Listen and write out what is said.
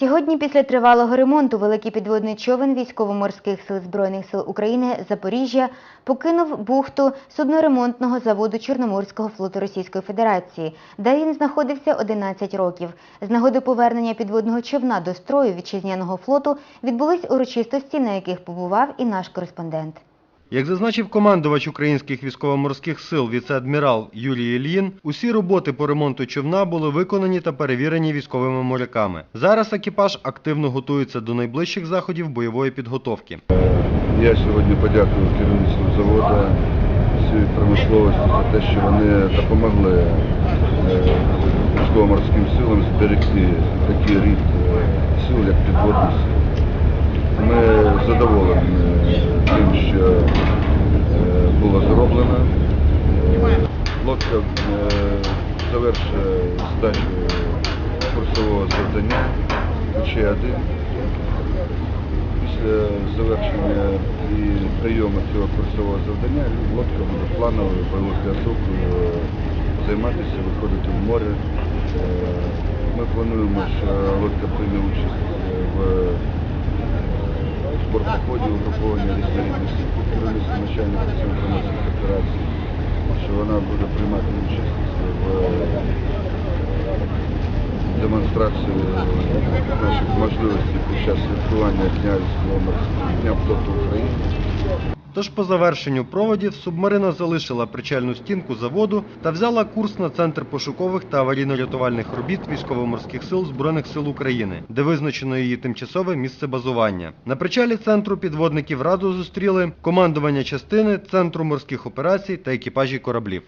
Сьогодні, після тривалого ремонту, великий підводний човен військово-морських сил Збройних сил України Запоріжжя покинув бухту судноремонтного заводу Чорноморського флоту Російської Федерації, де він знаходився 11 років. З нагоди повернення підводного човна до строю вітчизняного флоту відбулись урочистості, на яких побував і наш кореспондент. Як зазначив командувач українських військово-морських сил віце-адмірал Юрій Ільїн, усі роботи по ремонту човна були виконані та перевірені військовими моряками. Зараз екіпаж активно готується до найближчих заходів бойової підготовки. Я сьогодні подякую керівництву заводу всій промисловості за те, що вони допомогли е, військово-морським силам зберегти такий рід е, сил, як підводні. Ми задоволені Е, Лодка е, завершує стадію курсового завдання, ще один. Після завершення і прийому цього курсового завдання лодка буде плановою бойовою підготовкою займатися, виходити в море. Е, Ми плануємо, що лодка прийме участь в спортоході під керівництвом начальника центру операцій, вона буде приймати участь в демонстрацію наших можливостей під час святкування Дня військово-морського Дня флоту України. Тож по завершенню проводів субмарина залишила причальну стінку заводу та взяла курс на центр пошукових та аварійно-рятувальних робіт військово-морських сил Збройних сил України, де визначено її тимчасове місце базування. На причалі центру підводників раду зустріли командування частини, центру морських операцій та екіпажі кораблів.